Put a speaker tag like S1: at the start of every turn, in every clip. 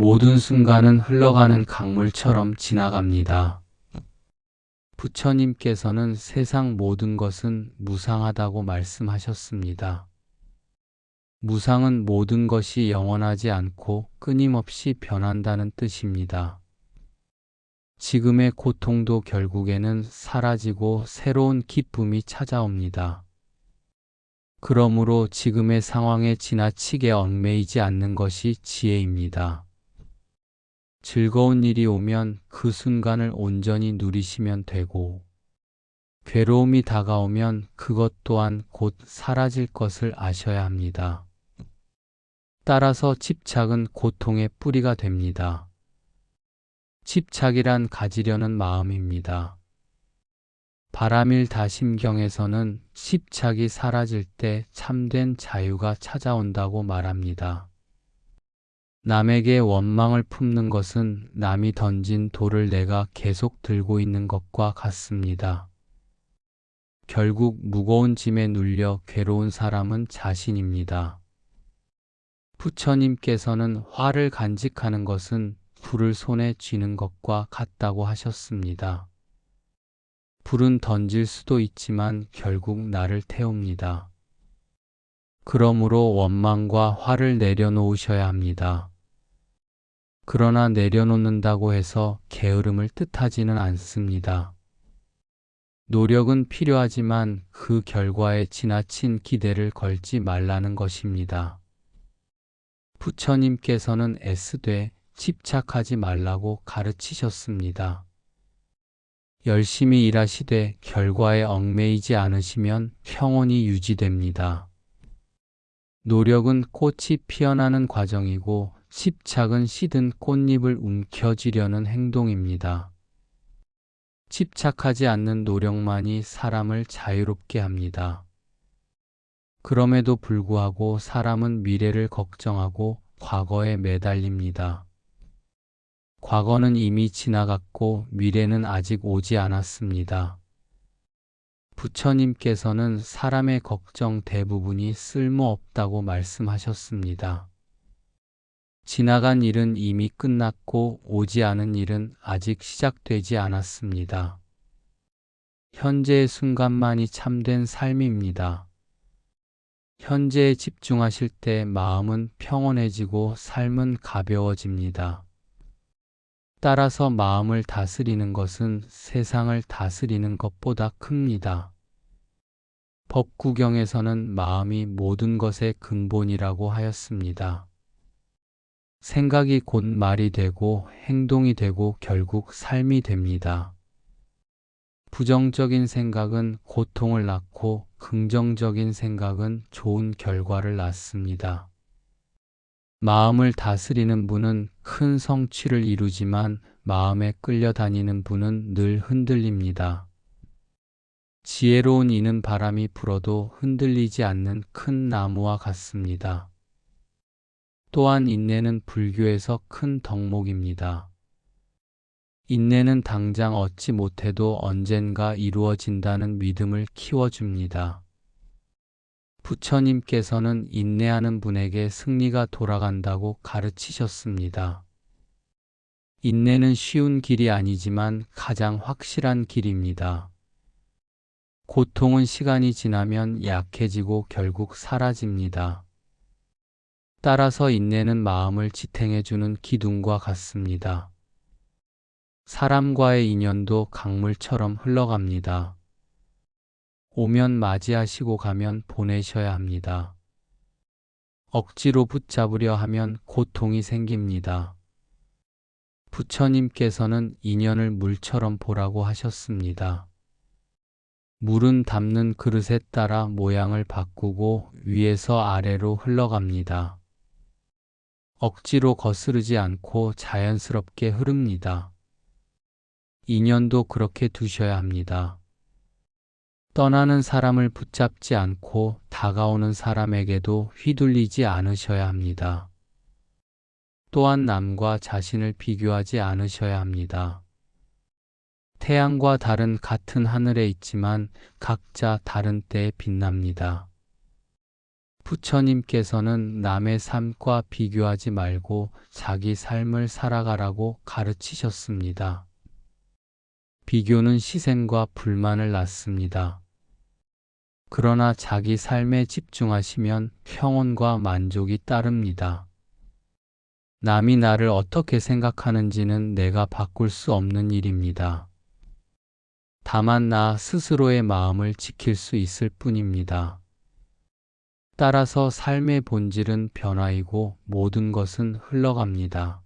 S1: 모든 순간은 흘러가는 강물처럼 지나갑니다. 부처님께서는 세상 모든 것은 무상하다고 말씀하셨습니다. 무상은 모든 것이 영원하지 않고 끊임없이 변한다는 뜻입니다. 지금의 고통도 결국에는 사라지고 새로운 기쁨이 찾아옵니다. 그러므로 지금의 상황에 지나치게 얽매이지 않는 것이 지혜입니다. 즐거운 일이 오면 그 순간을 온전히 누리시면 되고, 괴로움이 다가오면 그것 또한 곧 사라질 것을 아셔야 합니다. 따라서 집착은 고통의 뿌리가 됩니다. 집착이란 가지려는 마음입니다. 바람일 다 심경에서는 집착이 사라질 때 참된 자유가 찾아온다고 말합니다. 남에게 원망을 품는 것은 남이 던진 돌을 내가 계속 들고 있는 것과 같습니다. 결국 무거운 짐에 눌려 괴로운 사람은 자신입니다. 부처님께서는 화를 간직하는 것은 불을 손에 쥐는 것과 같다고 하셨습니다. 불은 던질 수도 있지만 결국 나를 태웁니다. 그러므로 원망과 화를 내려놓으셔야 합니다. 그러나 내려놓는다고 해서 게으름을 뜻하지는 않습니다. 노력은 필요하지만 그 결과에 지나친 기대를 걸지 말라는 것입니다. 부처님께서는 애쓰되 집착하지 말라고 가르치셨습니다. 열심히 일하시되 결과에 얽매이지 않으시면 평온이 유지됩니다. 노력은 꽃이 피어나는 과정이고 집착은 시든 꽃잎을 움켜쥐려는 행동입니다. 집착하지 않는 노력만이 사람을 자유롭게 합니다. 그럼에도 불구하고 사람은 미래를 걱정하고 과거에 매달립니다. 과거는 이미 지나갔고 미래는 아직 오지 않았습니다. 부처님께서는 사람의 걱정 대부분이 쓸모없다고 말씀하셨습니다. 지나간 일은 이미 끝났고 오지 않은 일은 아직 시작되지 않았습니다. 현재의 순간만이 참된 삶입니다. 현재에 집중하실 때 마음은 평온해지고 삶은 가벼워집니다. 따라서 마음을 다스리는 것은 세상을 다스리는 것보다 큽니다. 법구경에서는 마음이 모든 것의 근본이라고 하였습니다. 생각이 곧 말이 되고 행동이 되고 결국 삶이 됩니다. 부정적인 생각은 고통을 낳고 긍정적인 생각은 좋은 결과를 낳습니다. 마음을 다스리는 분은 큰 성취를 이루지만 마음에 끌려다니는 분은 늘 흔들립니다. 지혜로운 이는 바람이 불어도 흔들리지 않는 큰 나무와 같습니다. 또한 인내는 불교에서 큰 덕목입니다. 인내는 당장 얻지 못해도 언젠가 이루어진다는 믿음을 키워줍니다. 부처님께서는 인내하는 분에게 승리가 돌아간다고 가르치셨습니다. 인내는 쉬운 길이 아니지만 가장 확실한 길입니다. 고통은 시간이 지나면 약해지고 결국 사라집니다. 따라서 인내는 마음을 지탱해주는 기둥과 같습니다. 사람과의 인연도 강물처럼 흘러갑니다. 오면 맞이하시고 가면 보내셔야 합니다. 억지로 붙잡으려 하면 고통이 생깁니다. 부처님께서는 인연을 물처럼 보라고 하셨습니다. 물은 담는 그릇에 따라 모양을 바꾸고 위에서 아래로 흘러갑니다. 억지로 거스르지 않고 자연스럽게 흐릅니다. 인연도 그렇게 두셔야 합니다. 떠나는 사람을 붙잡지 않고 다가오는 사람에게도 휘둘리지 않으셔야 합니다. 또한 남과 자신을 비교하지 않으셔야 합니다. 태양과 달은 같은 하늘에 있지만 각자 다른 때에 빛납니다. 부처님께서는 남의 삶과 비교하지 말고 자기 삶을 살아가라고 가르치셨습니다. 비교는 시샘과 불만을 낳습니다. 그러나 자기 삶에 집중하시면 평온과 만족이 따릅니다. 남이 나를 어떻게 생각하는지는 내가 바꿀 수 없는 일입니다. 다만 나 스스로의 마음을 지킬 수 있을 뿐입니다. 따라서 삶의 본질은 변화이고 모든 것은 흘러갑니다.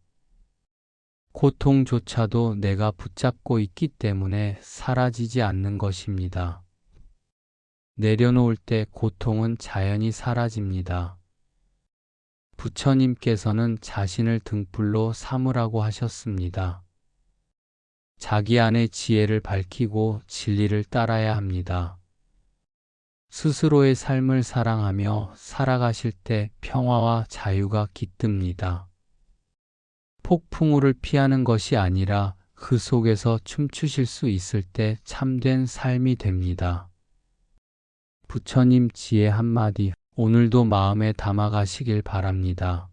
S1: 고통조차도 내가 붙잡고 있기 때문에 사라지지 않는 것입니다. 내려놓을 때 고통은 자연히 사라집니다. 부처님께서는 자신을 등불로 삼으라고 하셨습니다. 자기 안의 지혜를 밝히고 진리를 따라야 합니다. 스스로의 삶을 사랑하며 살아가실 때 평화와 자유가 깃듭니다. 폭풍우를 피하는 것이 아니라 그 속에서 춤추실 수 있을 때 참된 삶이 됩니다. 부처님 지혜 한마디 오늘도 마음에 담아 가시길 바랍니다.